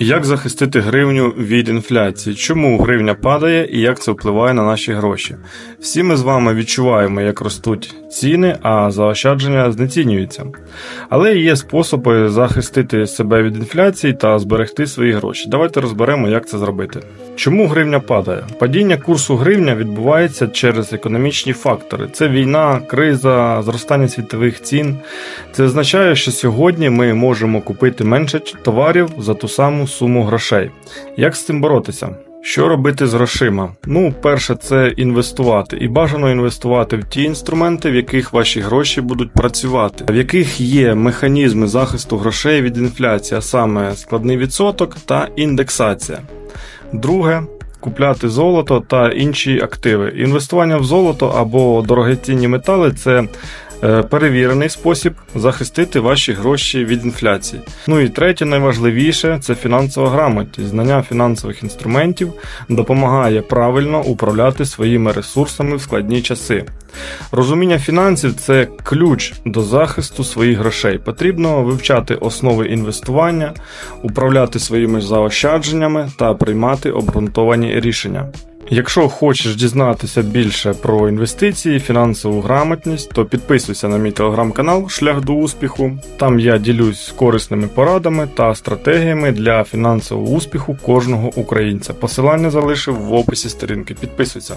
Як захистити гривню від інфляції? Чому гривня падає і як це впливає на наші гроші? Всі ми з вами відчуваємо, як ростуть ціни, а заощадження знецінюються. Але є способи захистити себе від інфляції та зберегти свої гроші. Давайте розберемо, як це зробити. Чому гривня падає? Падіння курсу гривня відбувається через економічні фактори: це війна, криза, зростання світових цін. Це означає, що сьогодні ми можемо купити менше товарів за ту саму суму грошей. Як з цим боротися? Що робити з грошима? Ну, перше, це інвестувати, і бажано інвестувати в ті інструменти, в яких ваші гроші будуть працювати, в яких є механізми захисту грошей від інфляції, а саме складний відсоток та індексація. Друге. Купляти золото та інші активи. Інвестування в золото або дорогоцінні метали це перевірений спосіб захистити ваші гроші від інфляції. Ну і третє, найважливіше це фінансова грамотність. Знання фінансових інструментів допомагає правильно управляти своїми ресурсами в складні часи. Розуміння фінансів це ключ до захисту своїх грошей. Потрібно вивчати основи інвестування, управляти своїми заощадженнями та приймати обґрунтовані рішення. Якщо хочеш дізнатися більше про інвестиції, фінансову грамотність, то підписуйся на мій телеграм-канал Шлях до успіху. Там я ділюсь корисними порадами та стратегіями для фінансового успіху кожного українця. Посилання залишив в описі сторінки. Підписуйся.